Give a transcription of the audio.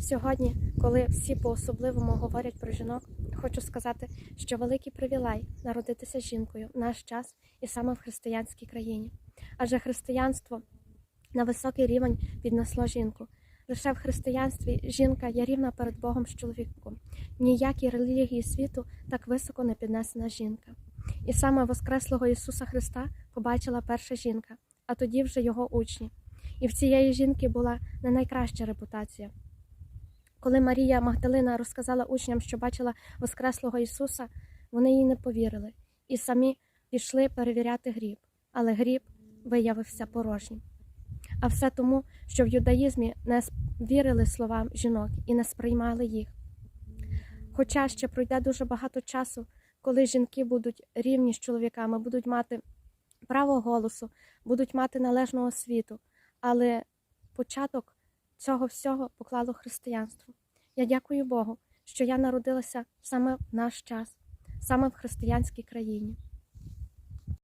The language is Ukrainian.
Сьогодні, коли всі по-особливому говорять про жінок, хочу сказати, що великий привілей народитися жінкою в наш час і саме в християнській країні. Адже християнство на високий рівень піднесло жінку. Лише в християнстві жінка є рівна перед Богом з чоловіком. Ніякій релігії світу так високо не піднесена жінка. І саме Воскреслого Ісуса Христа побачила перша жінка, а тоді вже його учні. І в цієї жінки була не найкраща репутація. Коли Марія Магдалина розказала учням, що бачила Воскреслого Ісуса, вони їй не повірили і самі пішли перевіряти гріб, але гріб виявився порожнім. А все тому, що в юдаїзмі не вірили словам жінок і не сприймали їх. Хоча ще пройде дуже багато часу, коли жінки будуть рівні з чоловіками, будуть мати право голосу, будуть мати належну освіту, але початок цього всього поклало християнство. Я дякую Богу, що я народилася саме в наш час, саме в християнській країні.